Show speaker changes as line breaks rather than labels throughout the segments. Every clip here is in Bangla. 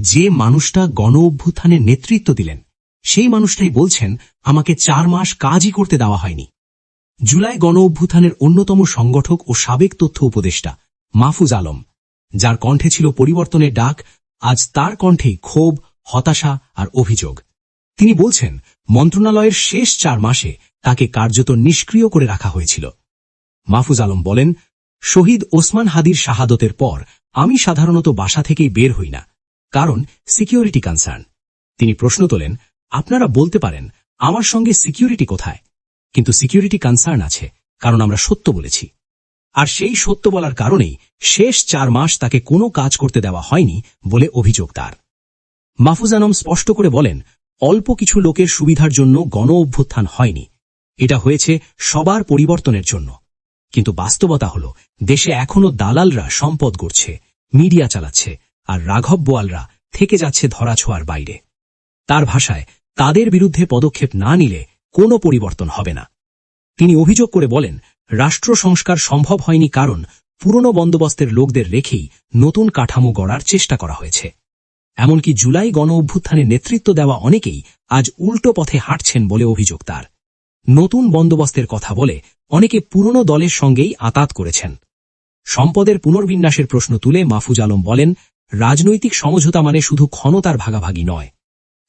যে মানুষটা গণ অভ্যুত্থানের নেতৃত্ব দিলেন, সেই মানুষটাই বলছেন, আমাকে চার মাস কাজই করতে দেওয়া হয়নি। জুলাই গণ অভ্যুত্থানের অন্যতম সংগঠক ও সাবেক তথ্য উপদেষ্টা মাহফুজ আলম, যার কণ্ঠে ছিল পরিবর্তনের ডাক, আজ তার কণ্ঠে ক্ষোভ, হতাশা আর অভিযোগ। তিনি বলছেন, মন্ত্রণালয়ের শেষ চার মাসে তাকে কার্যত নিষ্ক্রিয় করে রাখা হয়েছিল। মাহফুজ আলম বলেন, শহীদ ওসমান হাদির শাহাদতের পর আমি সাধারণত বাসা থেকেই বের হই না। কারণ সিকিউরিটি কনসার্ন। তিনি প্রশ্ন তোলেন, আপনারা বলতে পারেন, আমার সঙ্গে সিকিউরিটি কোথায়? কিন্তু সিকিউরিটি কনসার্ন আছে, কারণ আমরা সত্য বলেছি। আর সেই সত্য বলার কারণেই শেষ চার মাস তাকে কোনো কাজ করতে দেওয়া হয়নি বলে অভিযোগ তার। মাহফুজ আনম স্পষ্ট করে বলেন, অল্প কিছু লোকের সুবিধার জন্য গণ অভ্যুত্থান হয়নি। এটা হয়েছে সবার পরিবর্তনের জন্য। কিন্তু বাস্তবতা হল, দেশে এখনও দালালরা সম্পদ গড়ছে, মিডিয়া চালাচ্ছে আর রাঘব বোয়ালরা থেকে যাচ্ছে ধরাছোঁয়ার বাইরে। তার ভাষায় তাদের বিরুদ্ধে পদক্ষেপ না নিলে কোনো পরিবর্তন হবে না। তিনি অভিযোগ করে বলেন, রাষ্ট্র সংস্কার সম্ভব হয়নি কারণ পুরনো বন্দোবস্তের লোকদের রেখেই নতুন কাঠামো গড়ার চেষ্টা করা হয়েছে। এমনকি জুলাই গণ অভ্যুত্থানে নেতৃত্ব দেওয়া অনেকেই আজ উল্টো পথে হাঁটছেন বলে অভিযোগ তার। নতুন বন্দোবস্তের কথা বলে অনেকে পুরনো দলের সঙ্গেই আতাত করেছেন। সম্পদের পুনর্বিন্যাসের প্রশ্ন তুলে মাহফুজ আলম বলেন রাজনৈতিক সমঝোতা মানে শুধু ক্ষমতার ভাগাভাগি নয়।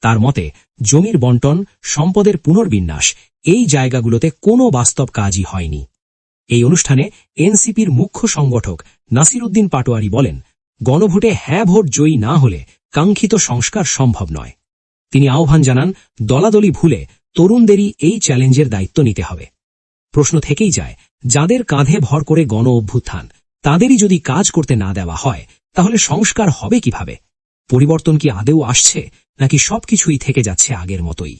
তার মতে, জমির বন্টন, সম্পদের পুনর্বিন্যাস, এই জায়গাগুলোতে কোনো বাস্তব কাজই হয়নি। এই অনুষ্ঠানে এনসিপির মুখ্য সংগঠক নাসিরুদ্দিন পাটোয়ারি বলেন, গণভোটে হ্যাঁ ভোট জয়ী না হলে কাঙ্ক্ষিত সংস্কার সম্ভব নয়। তিনি আহ্বান জানান, দলাদলি ভুলে তরুণদেরই এই চ্যালেঞ্জের দায়িত্ব নিতে হবে। প্রশ্ন থেকেই যায়, যাদের কাঁধে ভর করে গণ অভ্যুত্থান, তাদেরই যদি কাজ করতে না দেওয়া হয় তাহলে সংস্কার হবে কীভাবে? পরিবর্তন কি আদেও আসছে নাকি সবকিছুই থেকে যাচ্ছে আগের মতোই?